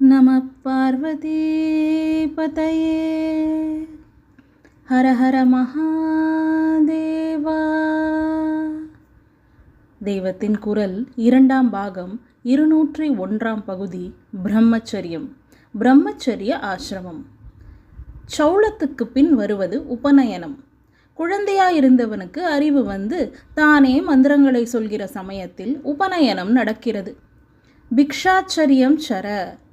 நம பார்வதி பதையே ஹர ஹர மகாதேவா. தெய்வத்தின் குரல் இரண்டாம் பாகம் இருநூற்றி ஒன்றாம் பகுதி பிரம்மச்சரியம் பிரம்மச்சரிய ஆசிரமம். சௌளத்துக்கு பின் வருவது உபநயனம். குழந்தையாயிருந்தவனுக்கு அறிவு வந்து தானே மந்திரங்களை சொல்கிற சமயத்தில் உபநயனம் நடக்கிறது. பிக்ஷாச்சரியம் சர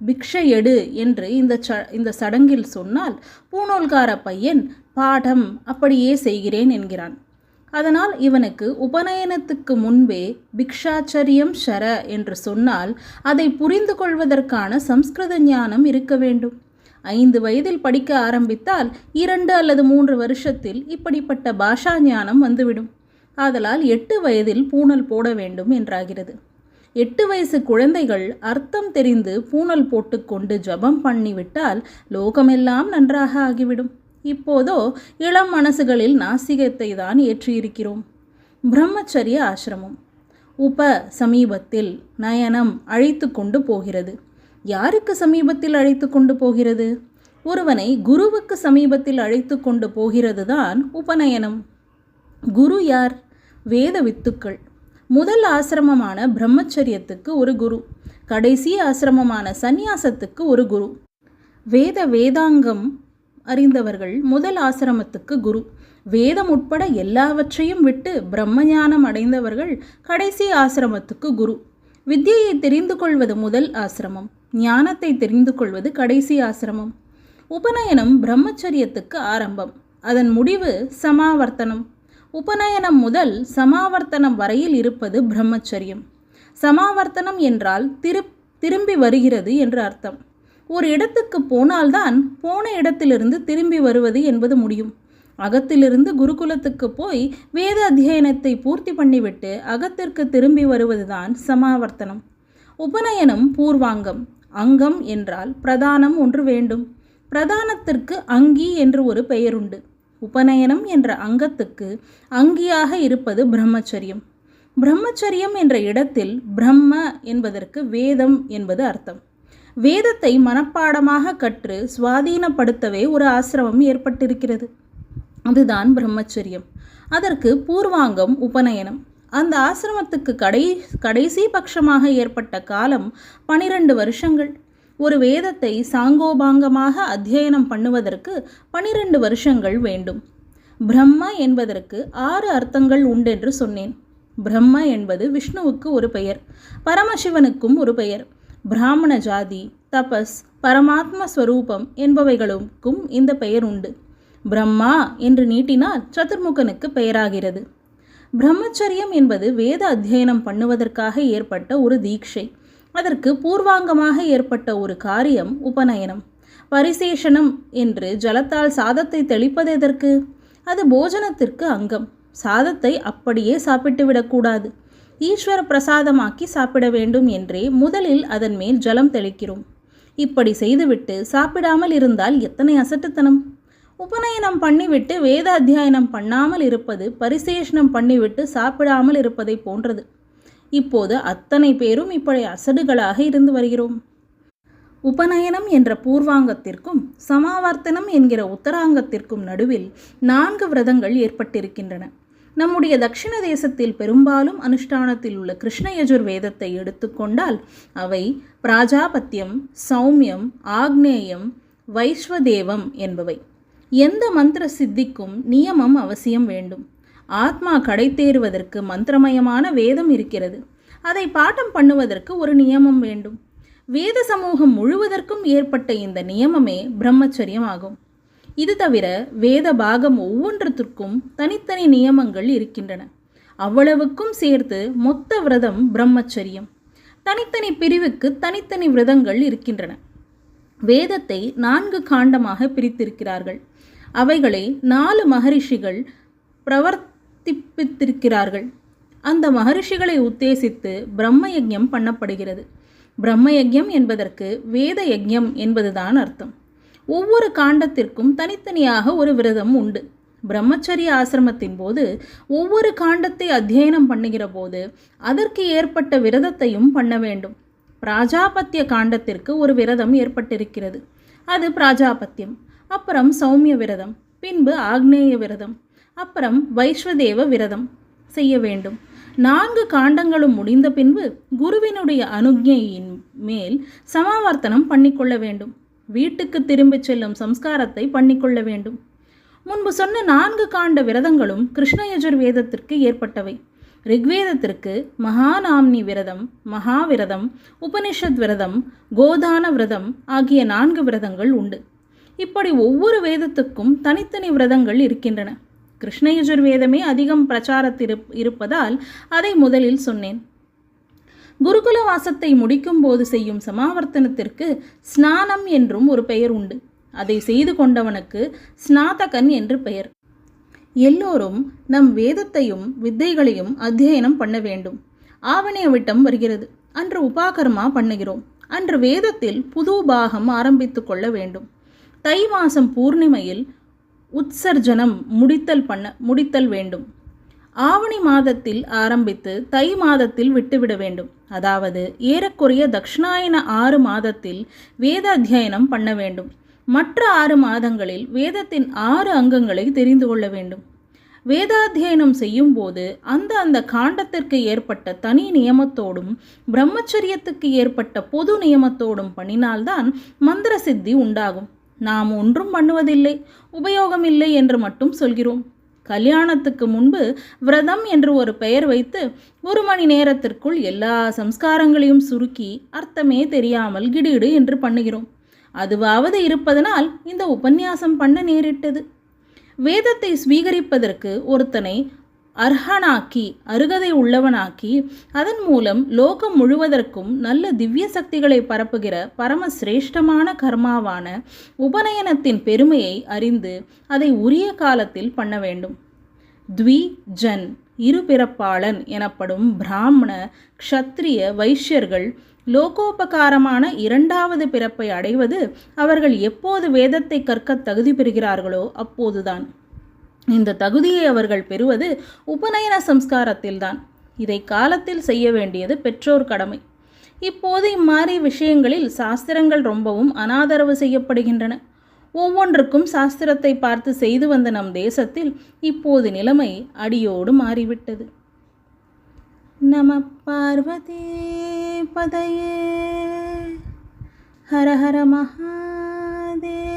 பிக்ஷை எடு என்று இந்த ச இந்த சடங்கில் சொன்னால் பூநூல்கார பையன் பாடம் அப்படியே செய்கிறேன் என்கிறான். அதனால் இவனுக்கு உபநயனத்துக்கு முன்பே பிக்ஷாச்சரியம் ஷர என்று சொன்னால் அதை புரிந்து கொள்வதற்கான சம்ஸ்கிருத ஞானம் இருக்க வேண்டும். ஐந்து வயதில் படிக்க ஆரம்பித்தால் இரண்டு அல்லது மூன்று வருஷத்தில் இப்படிப்பட்ட பாஷா ஞானம் வந்துவிடும். ஆதலால் எட்டு வயதில் பூணல் போட வேண்டும் என்றாகிறது. எட்டு வயசு குழந்தைகள் அர்த்தம் தெரிந்து பூணல் போட்டுக்கொண்டு ஜபம் பண்ணிவிட்டால் லோகமெல்லாம் நன்றாக ஆகிவிடும். இப்போதோ இளம் மனசுகளில் நாசிகத்தை தான் ஏற்றியிருக்கிறோம். பிரம்மச்சரிய ஆசிரமம். உப சமீபத்தில் நயனம் அழைத்து கொண்டு போகிறது. யாருக்கு சமீபத்தில் அழைத்து கொண்டு போகிறது? ஒருவனை குருவுக்கு சமீபத்தில் அழைத்து கொண்டு போகிறது தான் உபநயனம். குரு யார்? வேத வித்துக்கள். முதல் ஆசிரமமான பிரம்மச்சரியத்துக்கு ஒரு குரு. கடைசி ஆசிரமமான சந்நியாசத்துக்கு ஒரு குரு. வேத வேதாங்கம் அறிந்தவர்கள் முதல் ஆசிரமத்துக்கு குரு. வேதம் உட்பட எல்லாவற்றையும் விட்டு பிரம்மஞானம் அடைந்தவர்கள் கடைசி ஆசிரமத்துக்கு குரு. வித்தியை தெரிந்து கொள்வது முதல் ஆசிரமம். ஞானத்தை தெரிந்து கொள்வது கடைசி ஆசிரமம். உபநயனம் பிரம்மச்சரியத்துக்கு ஆரம்பம். அதன் முடிவு சமாவர்த்தனம். உபநயனம் முதல் சமாவர்த்தனம் வரையில் இருப்பது பிரம்மச்சரியம். சமாவர்த்தனம் என்றால் திரு திரும்பி வருகிறது என்று அர்த்தம். ஒரு இடத்துக்கு போனால்தான் போன இடத்திலிருந்து திரும்பி வருவது என்பது முடியும். அகத்திலிருந்து குருகுலத்துக்கு போய் வேத அத்தியனத்தை பூர்த்தி பண்ணிவிட்டு அகத்திற்கு திரும்பி வருவதுதான் சமாவர்த்தனம். உபநயனம் பூர்வாங்கம் அங்கம் என்றால் பிரதானம் ஒன்று வேண்டும். பிரதானத்திற்கு அங்கி என்று ஒரு பெயருண்டு. உபநயனம் என்ற அங்கத்துக்கு அங்கியாக இருப்பது பிரம்மச்சரியம். பிரம்மச்சரியம் என்ற இடத்தில் பிரம்ம என்பதற்கு வேதம் என்பது அர்த்தம். வேதத்தை மனப்பாடமாக கற்று சுவாதீனப்படுத்தவே ஒரு ஆசிரமம் ஏற்பட்டிருக்கிறது. அதுதான் பிரம்மச்சரியம். அதற்கு பூர்வாங்கம் உபநயனம். அந்த ஆசிரமத்துக்கு கடை கடைசி பட்சமாக ஏற்பட்ட காலம் பனிரெண்டு வருஷங்கள். ஒரு வேதத்தை சாங்கோபாங்கமாக அத்தியனம் பண்ணுவதற்கு பனிரெண்டு வருஷங்கள் வேண்டும். பிரம்ம என்பதற்கு ஆறு அர்த்தங்கள் உண்டென்று சொன்னேன். பிரம்ம என்பது விஷ்ணுவுக்கு ஒரு பெயர் பரமசிவனுக்கும் ஒரு பெயர். பிராமண ஜாதி தபஸ் பரமாத்ம ஸ்வரூபம் என்பவைகளுக்கும் இந்த பெயர் உண்டு. பிரம்மா என்று நீட்டினால் சதுர்முகனுக்கு பெயராகிறது. பிரம்மச்சரியம் என்பது வேத அத்தியனம் பண்ணுவதற்காக ஏற்பட்ட ஒரு தீட்சை. அதற்கு பூர்வாங்கமாக ஏற்பட்ட ஒரு காரியம் உபநயனம். பரிசேஷனம் என்று ஜலத்தால் சாதத்தை தெளிப்பது எதற்கு? அது போஜனத்திற்கு அங்கம். சாதத்தை அப்படியே சாப்பிட்டு விடக்கூடாது. ஈஸ்வர பிரசாதமாக்கி சாப்பிட வேண்டும் என்றே முதலில் அதன் மேல் ஜலம் தெளிக்கிறோம். இப்படி செய்துவிட்டு சாப்பிடாமல் இருந்தால் எத்தனை அசட்டுத்தனம்? உபநயனம் பண்ணிவிட்டு வேத அத்தியாயனம் பண்ணாமல் இருப்பது பரிசேஷனம் பண்ணிவிட்டு சாப்பிடாமல் இருப்பதை போன்றது. இப்போது அத்தனை பேரும் இப்படி அசடுகளாக இருந்து வருகிறோம். உபநயனம் என்ற பூர்வாங்கத்திற்கும் சமாவர்த்தனம் என்கிற உத்தராங்கத்திற்கும் நடுவில் நான்கு விரதங்கள் ஏற்பட்டிருக்கின்றன. நம்முடைய தக்ஷிண தேசத்தில் பெரும்பாலும் அனுஷ்டானத்தில் உள்ள கிருஷ்ணயஜுர் வேதத்தை எடுத்துக்கொண்டால் அவை பிராஜாபத்தியம் சௌமியம் ஆக்னேயம் வைஸ்வதேவம் என்பவை. எந்த மந்திர சித்திக்கும் நியமம் அவசியம் வேண்டும். ஆத்மா கடை தேறுவதற்கு மந்திரமயமான வேதம் இருக்கிறது. அதை பாட்டம் பண்ணுவதற்கு ஒரு நியமம் வேண்டும். வேத சமூகம் முழுவதற்கும் ஏற்பட்ட இந்த நியமமே பிரம்மச்சரியம் ஆகும் இது தவிர வேத பாகம் ஒவ்வொன்றத்திற்கும் தனித்தனி நியமங்கள் இருக்கின்றன. அவ்வளவுக்கும் சேர்த்து மொத்த விரதம் பிரம்மச்சரியம். தனித்தனி பிரிவுக்கு தனித்தனி விரதங்கள் இருக்கின்றன. வேதத்தை நான்கு காண்டமாக பிரித்திருக்கிறார்கள். அவைகளை நாலு மகரிஷிகள் சமர்ப்பித்திருக்கிறார்கள் அந்த மகரிஷிகளை உத்தேசித்து பிரம்ம யஜ்யம் பண்ணப்படுகிறது. பிரம்ம யஜ்யம் என்பதற்கு வேத யஜ்யம் என்பதுதான் அர்த்தம். ஒவ்வொரு காண்டத்திற்கும் தனித்தனியாக ஒரு விரதம் உண்டு. பிரம்மச்சரிய ஆசிரமத்தின் போது ஒவ்வொரு காண்டத்தை அத்தியனம் பண்ணுகிற போது அதற்கு ஏற்பட்ட விரதத்தையும் பண்ண வேண்டும். பிராஜாபத்திய காண்டத்திற்கு ஒரு விரதம் ஏற்பட்டிருக்கிறது. அது பிராஜாபத்தியம் அப்புறம் சௌமிய விரதம் பின்பு ஆக்னேய விரதம் அப்புறம் வைஸ்வதேவ விரதம் செய்ய வேண்டும். நான்கு காண்டங்களும் முடிந்த பின்பு குருவினுடைய அனுஜையின் மேல் சமாவர்த்தனம் பண்ணிக்கொள்ள வேண்டும். வீட்டுக்கு திரும்பிச் செல்லும் சம்ஸ்காரத்தை பண்ணிக்கொள்ள வேண்டும். முன்பு சொன்ன நான்கு காண்ட விரதங்களும் கிருஷ்ணயஜுர் வேதத்திற்கு ஏற்பட்டவை. ரிக்வேதத்திற்கு மகாநாம்னி விரதம் மகாவிரதம் உபனிஷத் விரதம் கோதான விரதம் ஆகிய நான்கு விரதங்கள் உண்டு. இப்படி ஒவ்வொரு வேதத்துக்கும் தனித்தனி விரதங்கள் இருக்கின்றன. கிருஷ்ணயஜுர்வேதமே அதிகம் பிரச்சாரத்தில் இருப்பதால் அதை முதலில் சொன்னேன். குருகுல வாசத்தை முடிக்கும் போது செய்யும் சமாவர்த்தனத்திற்கு ஸ்நானம் என்றும் ஒரு பெயர் உண்டு. அதை செய்து கொண்டவனுக்கு ஸ்நாதகன் என்று பெயர். எல்லோரும் நம் வேதத்தையும் வித்தைகளையும் அத்தியனம் பண்ண வேண்டும். ஆவணிய விட்டம் வருகிறது. அன்று உபாகர்மா பண்ணுகிறோம். அன்று வேதத்தில் புது பாகம் ஆரம்பித்து கொள்ள வேண்டும். தை மாசம் பூர்ணிமையில் உற்சர்ஜனம் முடித்தல் பண்ண முடித்தல் வேண்டும். ஆவணி மாதத்தில் ஆரம்பித்து தை மாதத்தில் விட்டுவிட வேண்டும். அதாவது ஏறக்குறைய தக்ஷணாயன ஆறு மாதத்தில் வேத அத்தியனம் பண்ண வேண்டும். மற்ற ஆறு மாதங்களில் வேதத்தின் ஆறு அங்கங்களை தெரிந்து கொள்ள வேண்டும். வேதாத்தியனம் செய்யும்போது அந்த அந்த காண்டத்திற்கு ஏற்பட்ட தனி நியமத்தோடும் பிரம்மச்சரியத்துக்கு ஏற்பட்ட பொது நியமத்தோடும் பண்ணினால்தான் மந்திர சித்தி உண்டாகும். நாம் ஒன்றும் பண்ணுவதில்லை உபயோகம் இல்லை என்று மட்டும் சொல்கிறோம். கல்யாணத்துக்கு முன்பு விரதம் என்று ஒரு பெயர் வைத்து ஒரு மணி நேரத்திற்குள் எல்லா சம்ஸ்காரங்களையும் சுருக்கி அர்த்தமே தெரியாமல் கிடுகிடு என்று பண்ணுகிறோம். அதுவாவது இருப்பதனால் இந்த உபன்யாசம் பண்ண நேரிட்டது. வேதத்தை ஸ்வீகரிப்பதற்கு ஒருத்தனை அர்ஹனாக்கி அருகதை உள்ளவனாக்கி அதன் மூலம் லோகம் முழுவதற்கும் நல்ல திவ்ய சக்திகளை பரப்புகிற பரம சிரேஷ்டமான கர்மாவான உபநயனத்தின் பெருமையை அறிந்து அதை உரிய காலத்தில் பண்ண வேண்டும். த்வி ஜன் இருபிறப்பாளன் எனப்படும் பிராமண க்ஷத்ரிய வைஷ்யர்கள் லோகோபகாரமான இரண்டாவது பிறப்பை அடைவது அவர்கள் எப்போது வேதத்தை கற்க தகுதி பெறுகிறார்களோ அப்போதுதான். இந்த தகுதியை அவர்கள் பெறுவது உபநயன சம்ஸ்காரத்தில்தான். இதை காலத்தில் செய்ய வேண்டியது பெற்றோர் கடமை. இப்போது இம்மாதிரி விஷயங்களில் சாஸ்திரங்கள் ரொம்பவும் அனாதரவு செய்யப்படுகின்றன. ஒவ்வொன்றுக்கும் சாஸ்திரத்தை பார்த்து செய்து வந்த நம் தேசத்தில் இப்போது நிலைமை அடியோடு மாறிவிட்டது. நம பார்வதி பதையே. ஹர ஹர மகாதேவா